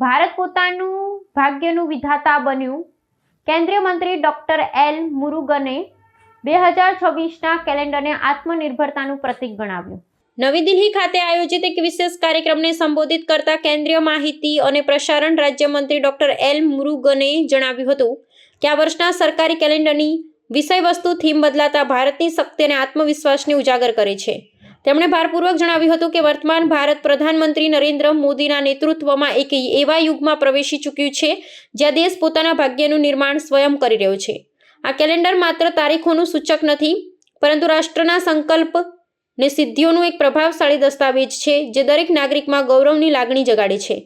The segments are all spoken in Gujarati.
ભારત પોતાનું ભાગ્યનું વિધાતા બન્યું. કેન્દ્રીય મંત્રી ડોક્ટર એલ મુરુગને બે હજાર છવ્વીસના કેલેન્ડરને આત્મનિર્ભરતાનું પ્રતીક ગણાવ્યું. નવી દિલ્હી ખાતે આયોજિત એક વિશેષ કાર્યક્રમને સંબોધિત કરતા કેન્દ્રીય માહિતી અને પ્રસારણ રાજ્યમંત્રી ડોક્ટર એલ મુરુગને જણાવ્યું હતું કે આ વર્ષના સરકારી કેલેન્ડરની વિષયવસ્તુ થીમ બદલાતા ભારતની શક્તિ અને આત્મવિશ્વાસને ઉજાગર કરે છે. તેમણે ભારપૂર્વક જણાવ્યું હતું કે વર્તમાન ભારત પ્રધાનમંત્રી નરેન્દ્ર મોદીના નેતૃત્વમાં એક એવા યુગમાં પ્રવેશી ચૂક્યું છે, જ્યાં દેશ પોતાના ભાગ્યનું નિર્માણ સ્વયં કરી રહ્યો છે. આ કેલેન્ડર માત્ર તારીખોનું સૂચક નથી, પરંતુ રાષ્ટ્રના સંકલ્પ ને સિદ્ધિઓનું એક પ્રભાવશાળી દસ્તાવેજ છે, જે દરેક નાગરિકમાં ગૌરવની લાગણી જગાડે છે.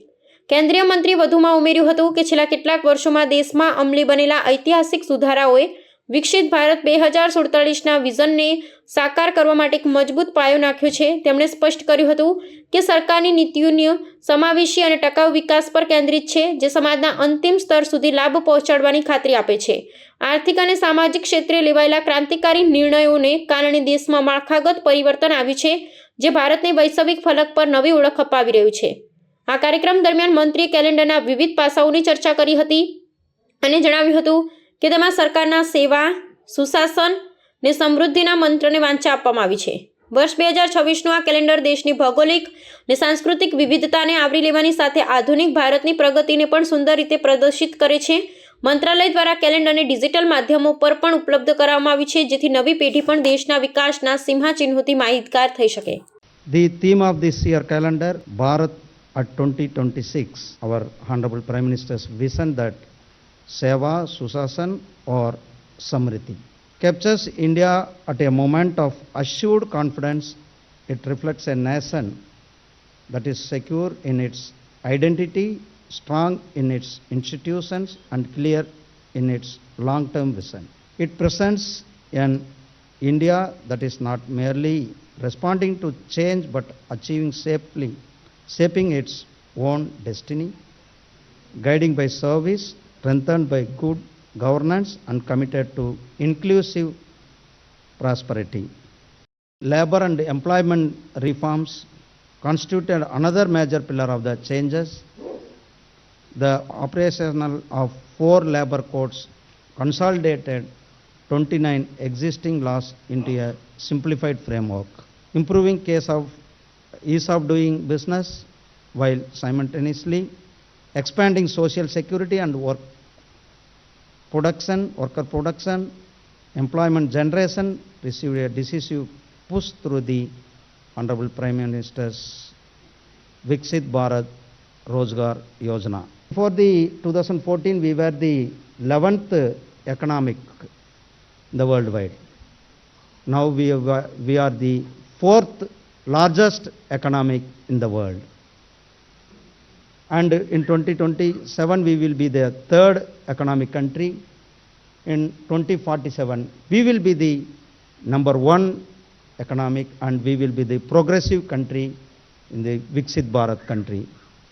કેન્દ્રીય મંત્રી વધુમાં ઉમેર્યું હતું કે છેલ્લા કેટલાક વર્ષોમાં દેશમાં અમલી બનેલા ઐતિહાસિક સુધારાઓએ વિકસિત ભારત બે હજાર સુડતાલીસના વિઝનને સાકાર કરવા માટે એક મજબૂત પાયો નાખ્યો છે. તેમણે સ્પષ્ટ કર્યું હતું કે સરકારની નીતિઓની સમાવેશી અને ટકાઉ વિકાસ પર કેન્દ્રિત છે, જે સમાજના અંતિમ સ્તર સુધી લાભ પહોંચાડવાની ખાતરી આપે છે. આર્થિક અને સામાજિક ક્ષેત્રે લેવાયેલા ક્રાંતિકારી નિર્ણયોને કારણે દેશમાં માળખાગત પરિવર્તન આવ્યું છે, જે ભારતને વૈશ્વિક ફલક પર નવી ઓળખ અપાવી રહ્યું છે. આ કાર્યક્રમ દરમિયાન મંત્રીએ કેલેન્ડરના વિવિધ પાસાઓની ચર્ચા કરી હતી અને જણાવ્યું હતું કે તેમાં સરકારના સેવા સુશાસન ને સમૃદ્ધિના મંત્રને વાંચા આપવામાં આવી છે. વર્ષ બે હજાર છવ્વીસનું આ કેલેન્ડર દેશની ભૌગોલિક ને સાંસ્કૃતિક વિવિધતાને આવરી લેવાની સાથે આધુનિક ભારતની પ્રગતિને પણ સુંદર રીતે પ્રદર્શિત કરે છે. મંત્રાલય દ્વારા કેલેન્ડરને ડિજિટલ માધ્યમો પર પણ ઉપલબ્ધ કરાવવામાં આવી છે જેથી નવી પેઢી પણ દેશના વિકાસના સિંહાચિહ્નોથી માહિતગાર થઈ શકે. The theme of this year calendar, Bharat at 2026, our Honorable Prime Minister's vision that Seva, Susasan or Samriti, captures India at a moment of assured confidence. It reflects a nation that is secure in its identity, strong in its institutions, and clear in its long-term vision. It presents an India that is not merely responding to change but achieving safely, shaping its own destiny, guiding by service, strengthened by good governance, and committed to inclusive prosperity. Labor and employment reforms constituted another major pillar of the changes. The operational of four labor codes consolidated 29 existing laws into a simplified framework, improving case of ease of doing business while simultaneously expanding social security and work production, worker production, employment generation received a decisive push through the Honorable Prime Minister's Viksit Bharat Rozgar Yojana. For the 2014, we were the 11th economic in the worldwide. Now we we are the fourth largest economic in the world. And in 2027, we will be the third economic country. In 2047, we will be the number one economic and we will be the progressive country in the Viksit Bharat country.